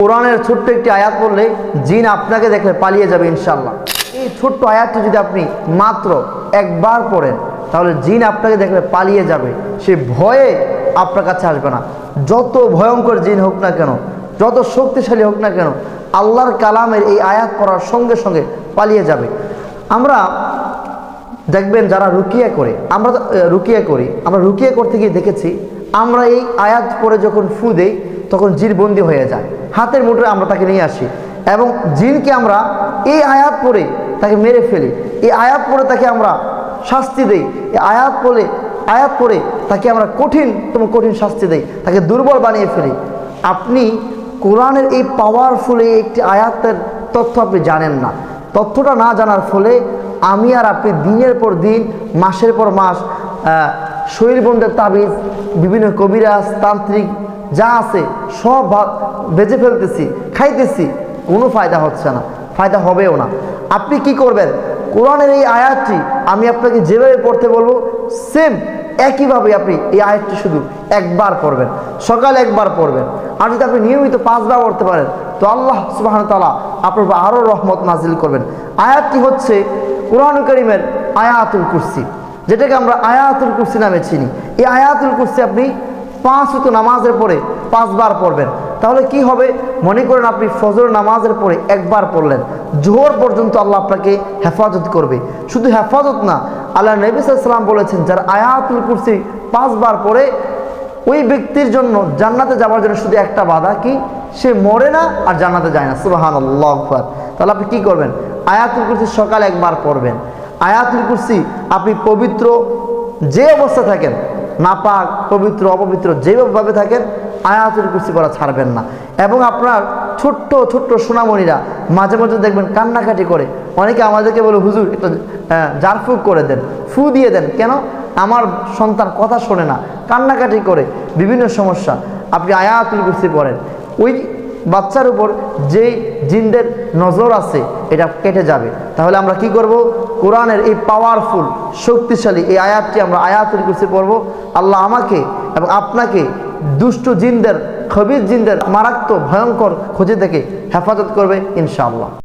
কোরআনের ছোট্ট একটি আয়াত পড়লে জিন আপনাকে দেখলে পালিয়ে যাবে ইনশাল্লাহ এই ছোট্ট আয়াতটি যদি আপনি মাত্র একবার পড়েন, তাহলে জিন আপনাকে দেখলে পালিয়ে যাবে। সে ভয়ে আপনার কাছে আসবে না। যত ভয়ঙ্কর জিন হোক না কেন, যত শক্তিশালী হোক না কেন, আল্লাহর কালামের এই আয়াত পড়ার সঙ্গে সঙ্গে পালিয়ে যাবে। আমরা দেখবেন যারা রুকিয়া করে, আমরা রুকিয়া করি, আমরা রুকিয়া করতে গিয়ে দেখেছি, আমরা এই আয়াত পরে যখন ফু দেই তখন জিন বন্দি হয়ে যায়। হাতের মুঠোয় আমরা তাকে নিয়ে আসি এবং জিনকে আমরা এই আয়াত পরে তাকে মেরে ফেলি। এই আয়াত পরে তাকে আমরা শাস্তি দেই। এই আয়াত পরে আয়াত পরে তাকে আমরা কঠিন তম কঠিন শাস্তি দেই তাকে দুর্বল বানিয়ে ফেলি। আপনি কোরআনের এই পাওয়ারফুল একটি আয়াতের তথ্য আপনি জানেন না। তথ্যটা না জানার ফলে আমি আর আপনি দিনের পর দিন মাসের পর মাস আহ, শরীর বন্ধের তাবিজ বিভিন্ন কবিরাজ তান্ত্রিক যা আছে সব বেজে ফেলতেছি, খাইতেছি, কোনো ফায়দা হচ্ছে না, ফায়দা হবেও না। আপনি কি করবেন? কোরআনের এই আয়াতটি আমি আপনাকে যেভাবে পড়তে বলব সেম একইভাবে আপনি এই আয়াতটি শুধু একবার পড়বেন, সকালে একবার পড়বেন। আর যদি আপনি নিয়মিত পাঁচবার পড়তে পারেন, তো আল্লাহ সুবাহ তালা আপনার উপর আরও রহমত নাজিল করবেন। আয়াতটি হচ্ছে কোরআন করিমের আয়াতুল কুরসি, যেটাকে আমরা আয়াতুল কুরসি নামে চিনি। এই আয়াতুল কুরসি আপনি পাঁচ হতো নামাজের পরে পাঁচবার পড়বেন। তাহলে কি হবে? মনে করেন আপনি ফজর নামাজের পরে একবার পড়লেন। জোহর পর্যন্ত আল্লাহ আপনাকে হেফাজত করবে। শুধু হেফাজত না, আল্লাহ নবী সাল্লাম বলেছেন, যারা আয়াতুল কুরসি পাঁচবার পরে ওই ব্যক্তির জন্য জান্নাতে যাওয়ার জন্য শুধু একটা বাধা কি? সে মরে না আর জান্নাতে যায় না। সুবাহান আল্লাহ আকবার। তাহলে আপনি কি করবেন? আয়াতুল কুরসি সকালে একবার পড়বেন। আয়াতুল কুরসি আপনি পবিত্র যে অবস্থা থাকেন নাপাক, পবিত্র, অপবিত্র যেভাবে থাকেন, আয়াতুল কুসি পড়া ছাড়বেন না। এবং আপনার ছোট্ট ছোট্ট সোনামণিরা মাঝে মাঝে দেখবেন কান্নাকাটি করে। অনেকে আমাদেরকে বলে, হুজুর, একটু জারফুক করে দেন, ফু দিয়ে দেন। কেন? আমার সন্তান কথা শোনে না, কান্নাকাটি করে, বিভিন্ন সমস্যা। আপনি আয়াতুল কুসি পড়েন। ওই বাচ্চার উপর যেই জিনদের নজর আছে, এটা কেটে যাবে। তাহলে আমরা কি করব? কোরআনের এই পাওয়ারফুল শক্তিশালী এই আয়াতটি আমরা আয়াতের কুরসি পড়ব। আল্লাহ আমাকে এবং আপনাকে দুষ্ট জিনদের, খবির জিনদের মারাত্মক, ভয়ঙ্কর খোঁজে থেকে হেফাজত করবে ইনশাআল্লাহ।